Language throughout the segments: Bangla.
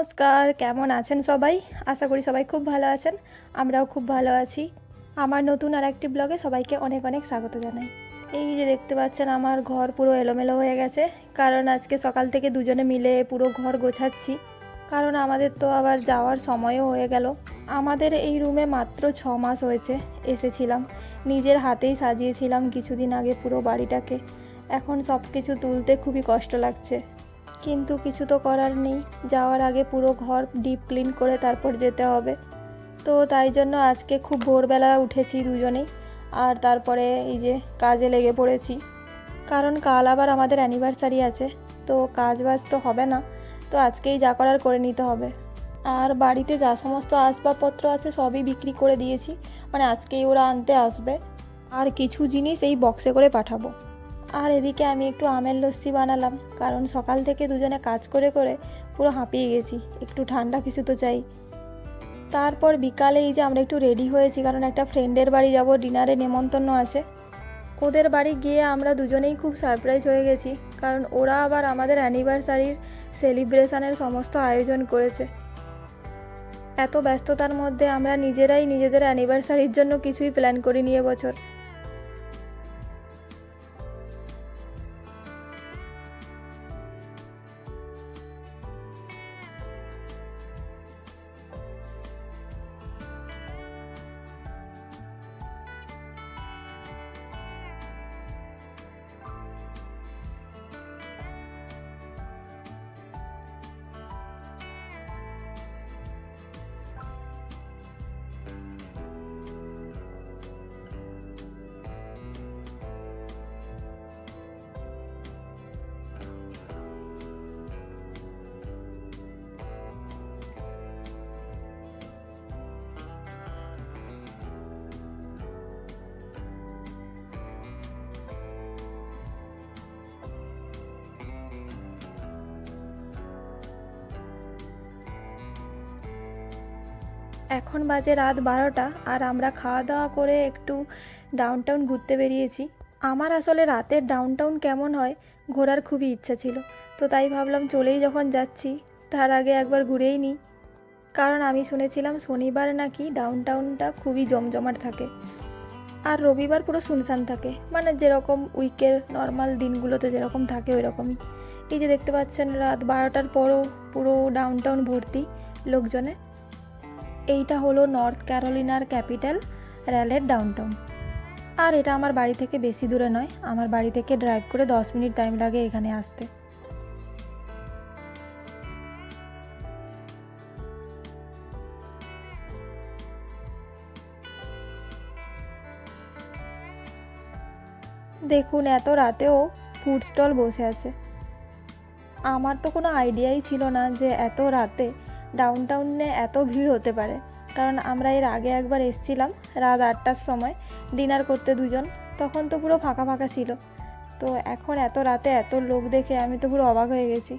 নমস্কার, কেমন আছেন সবাই? আশা করি সবাই খুব ভালো আছেন। আমরাও খুব ভালো আছি। আমার নতুন আর একটি ব্লগে সবাইকে অনেক অনেক স্বাগত জানাই। এই যে দেখতে পাচ্ছেন, আমার ঘর পুরো এলোমেলো হয়ে গেছে। কারণ আজকে সকাল থেকে দুজনে মিলে পুরো ঘর গোছাচ্ছি। কারণ আমাদের তো আবার যাওয়ার সময়ও হয়ে গেল। আমাদের এই রুমে মাত্র ছ মাস হয়েছে, এসেছিলাম। নিজের হাতেই সাজিয়েছিলাম কিছুদিন আগে পুরো বাড়িটাকে। এখন সব কিছু তুলতে খুবই কষ্ট লাগছে। কিন্তু কিছু তো করার নেই। যাওয়ার আগে পুরো ঘর ডিপ ক্লিন করে তারপর যেতে হবে। তো তাই জন্য আজকে খুব ভোরবেলা উঠেছি দুজনেই। আর তারপরে এই যে কাজে লেগে পড়েছি। কারণ কাল আবার আমাদের অ্যানিভার্সারি আছে। তো কাজ বাজ তো হবে না। তো আজকেই যা করার করে নিতে হবে। আর বাড়িতে যা সমস্ত আসবাবপত্র আছে সবই বিক্রি করে দিয়েছি। মানে আজকেই ওরা আনতে আসবে। আর কিছু জিনিস এই বক্সে করে পাঠাবো। আর এদিকে আমি একটু আমের লস্যি বানালাম, কারণ সকাল থেকে দুজনে কাজ করে করে পুরো হাঁপিয়ে গেছি, একটু ঠান্ডা কিছু তো চাই। তারপর বিকালে এই যে আমরা একটু রেডি হয়েছি, কারণ একটা ফ্রেন্ডের বাড়ি যাব ডিনারে নেমন্তন্ন আছে। ওদের বাড়ি গিয়ে আমরা দুজনেই খুব সারপ্রাইজ হয়ে গেছি, কারণ ওরা আবার আমাদের অ্যানিভার্সারির সেলিব্রেশনের সমস্ত আয়োজন করেছে। এত ব্যস্ততার মধ্যে আমরা নিজেরাই নিজেদের অ্যানিভার্সারির জন্য কিছুই প্ল্যান করিনি এবছর। এখন বাজে রাত বারোটা আর আমরা খাওয়া দাওয়া করে একটু ডাউনটাউন ঘুরতে বেরিয়েছি। আমার আসলে রাতের ডাউনটাউন কেমন হয় ঘোরার খুবই ইচ্ছা ছিল। তো তাই ভাবলাম চলেই যখন যাচ্ছি, তার আগে একবার ঘুরেই নিই। কারণ আমি শুনেছিলাম শনিবার নাকি ডাউনটাউনটা খুবই জমজমাট থাকে। আর রবিবার পুরো শুনশান থাকে। মানে যেরকম উইকের নর্মাল দিনগুলোতে যেরকম থাকে ওই রকমই এই যে দেখতে পাচ্ছেন রাত বারোটার পরও পুরো ডাউনটাউন ভর্তি লোকজনে। এইটা হলো নর্থ ক্যারোলিনার ক্যাপিটাল র্যালের ডাউনটাউন। আর এটা আমার বাড়ি থেকে বেশি দূরে নয়, আমার বাড়ি থেকে ড্রাইভ করে দশ মিনিট টাইম লাগে এখানে আসতে। দেখুন, এত রাতেও ফুড স্টল বসে আছে। আমার তো কোনো আইডিয়াই ছিল না যে এত রাতে ডাউনটাউনে এত ভিড় হতে পারে। কারণ আমরা এর আগে একবার এসছিলাম রাত আটটার সময় ডিনার করতে দুজন, তখন তো পুরো ফাঁকা ফাঁকা ছিল। তো এখন এত রাতে এত লোক দেখে আমি তো পুরো অবাক হয়ে গেছি।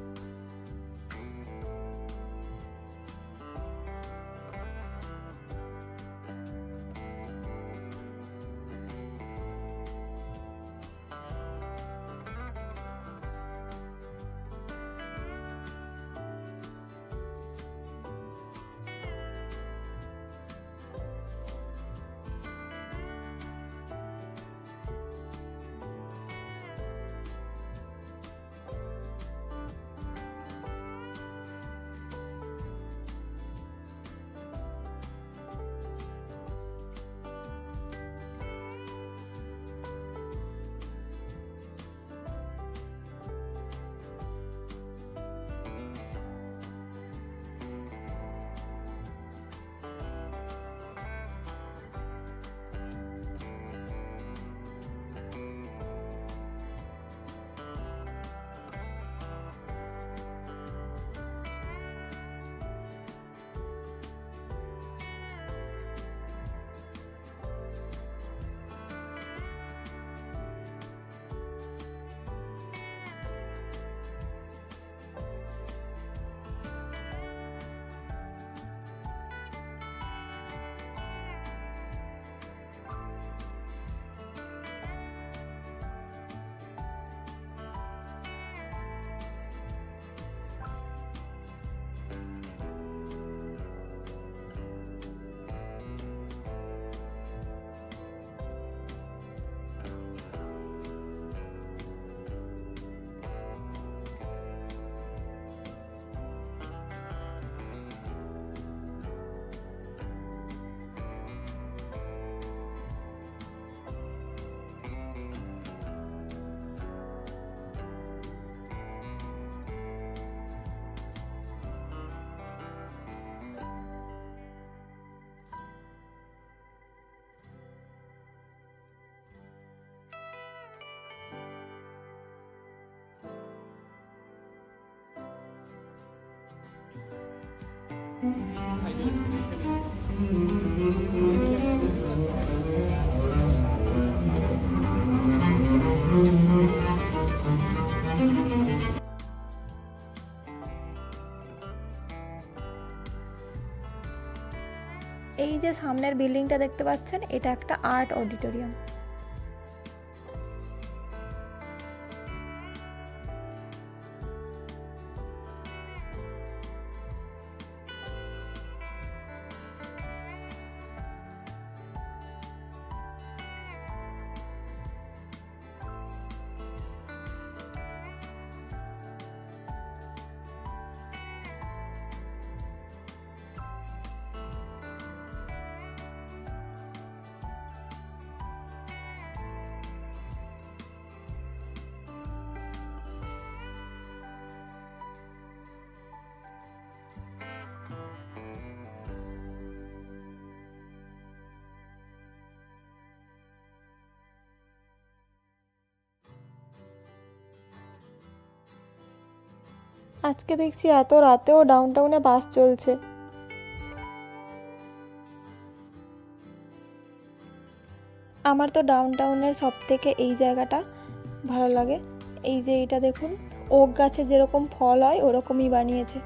এই যে সামনের বিল্ডিংটা দেখতে পাচ্ছেন এটা একটা আর্ট অডিটোরিয়াম আজকে দেখছি এত রাতেও ডাউন টাউনে বাস চলছে। আমার তো ডাউন টাউনের সব থেকে এই জায়গাটা ভালো লাগে। এই যে এটা দেখুন, ওক গাছে যেরকম ফল হয়, ওরকমই বানিয়েছে।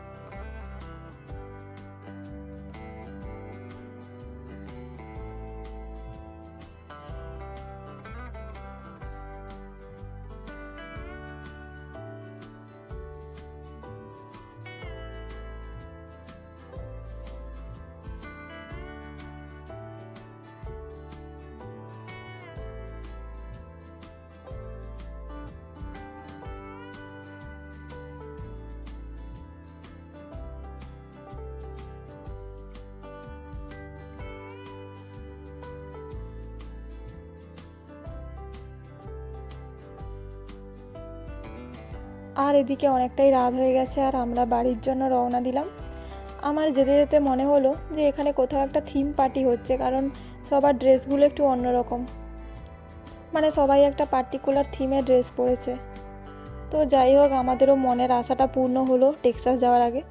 আর এদিকে অনেকটাই রাত হয়ে গেছে আর আমরা বাড়ির জন্য রওনা দিলাম। আমার যেতে যেতে মনে হলো যে এখানে কোথাও একটা থিম পার্টি হচ্ছে, কারণ সবার ড্রেসগুলো একটু অন্যরকম। মানে সবাই একটা পার্টিকুলার থিমে ড্রেস পরেছে। তো যাই হোক, আমাদেরও মনের আশাটা পূর্ণ হলো টেক্সাস যাওয়ার আগে।